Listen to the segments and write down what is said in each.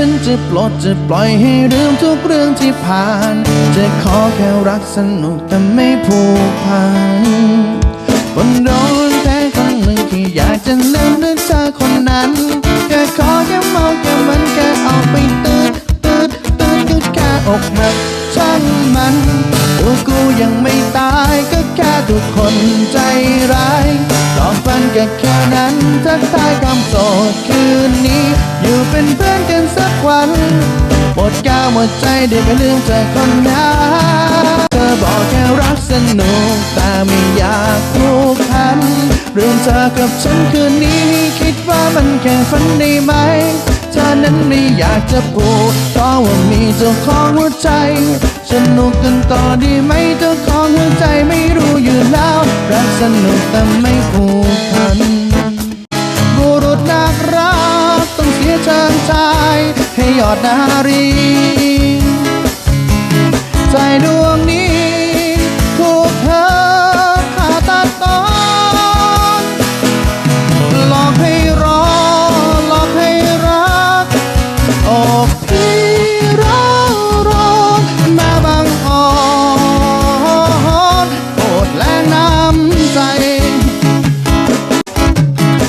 ฉันจะปลดจะปล่อยให้ลืมทุกเรื่องที่ผ่าน จะขอแค่รักสนุกแต่ไม่ผูกพันคนโดนแค่คนหนึ่งที่อยากจะลืมเรื่องเธอคนนั้นแค่ขอแค่เมองแค่มันแค่เอาไปตืดตืดตืดก็แค่อกหักช่างมันตัวกูยังไม่ตายก็แค่ทุกคนใจร้ายหลอกฟันก็แค่นั้นทักทายคำโสดคืนนี้อยู่เป็นเพื่อน วัน หมดกาวหมดใจเดี๋ยวไปลืมเธอคนนั้นเธอบอกแค่รักสนุกแต่ไม่อยากผูกพันเรื่องเธอกับฉันคืนนี้คิดว่ามันแค่ฝันได้ไหมเธอนั้นไม่อยากจะพูดเพราะว่ามีเจ้าของหัวใจสนุกกันต่อดีไหมเจ้าของหัวใจไม่รู้อยู่แล้ว รักสนุกแต่ไม่ผูกพัน อดนารี ใจดวงนี้ถูกเธอขาตัดตอนหลอกให้รอหลอกให้รักอกพี่ร้อร้อมาบางอ่อนโอดแรงน้ำใจ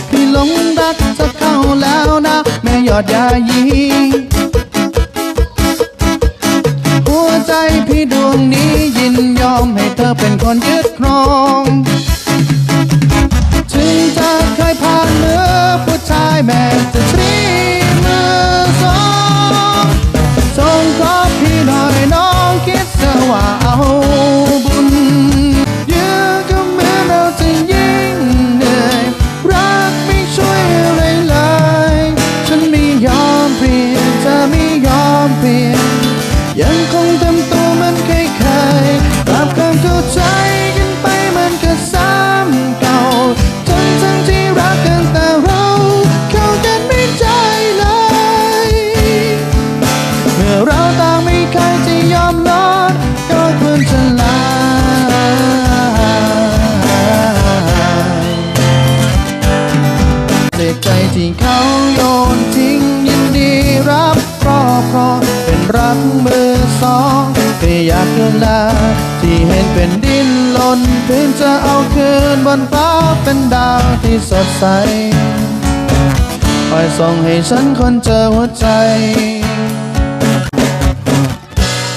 พี่หลงรักจะเข้าแล้วนะ แม่ยอดยายี ดวงนี้ยินยอมให้เธอเป็นคนยึดครอง รักมือสองแค่อยากเกินลาที่เห็นเป็นดินหล่นเพียงจะเอาคืนบนฟ้าเป็นดาวที่สดใสคอยส่งให้ฉันคนเจอหัวใจ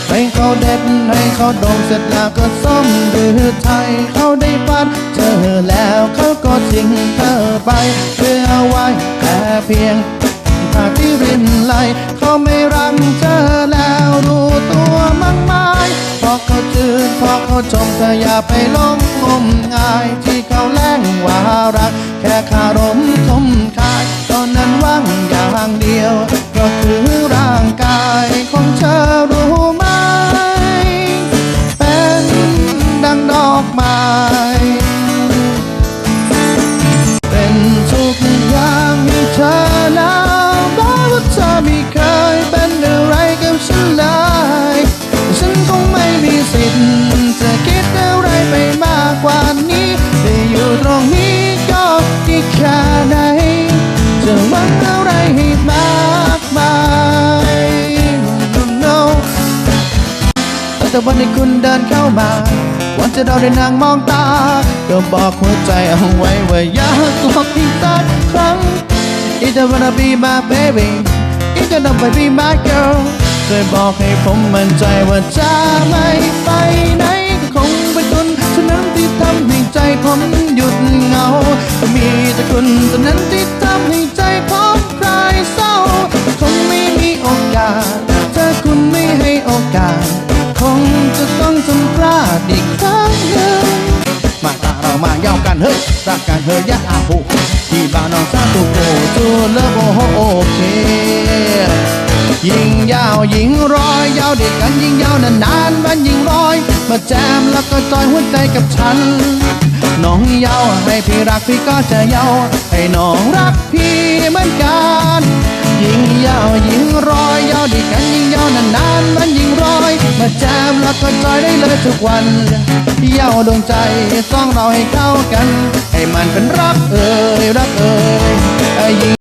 ให้เขาเด็ดให้เขาดมเสร็จแล้วก็ส้มหรือไทยเขาได้ปัดเจอแล้วเขาก็ทิ้งเธอไปเพื่อเอาไว้แค่เพียง ที่รินไหลเขาไม่รังเธอแล้วรู้ตัวมั้งไหมเพราะเขาจืดเพราะเขาชมเธออย่าไปลงงมงาย ที่เขาแล้งว่ารัก แค่คารมทมคายตอนนั้นว่างอย่างเดียว อะไรให้มากมาย no, no. ตั้งแต่วันที่คุณเดินเข้ามา วันที่เราได้นั่งมองตา ก็บอกหัวใจเอาไว้ว่าอยากลองอีกสักครั้ง If you wanna be my baby If you wanna be my girl ช่วยบอกให้ผมมั่นใจว่าจะไม่ไปไหนก็คงเป็นคุณเท่านั้นที่ทำให้ใจผมหยุดเหงา มีแต่คุณเท่านั้นที่ กาคงจะต้องทำพลาดอีกครั้งหนึ่งมาตาเรามาเย้ากันเฮ้ยรักกันเฮ้ยยะอาหูที่บ้านน้องซาตุโกจูเลิฟโอโหโอเคยิงยาวยิงรอยยาวเด็กกันยิงยาวนานนๆมันยิงร้อย มาแจมแล้วก็จอยหัวใจกับฉัน น้องยาวให้พี่รักพี่ก็จะยาวให้น้องรักพี่เหมือนกัน ยิงยาวยิงรอยยาวดีกันยิงยาวนานนๆมันยิงรอย มาแจมแล้วก็จอยได้เลยทุกวันย้าดวงใจต้องเราให้เข้ากัน ให้มันเป็นรักเอ่ยรักเอ่ยไอ้ยิง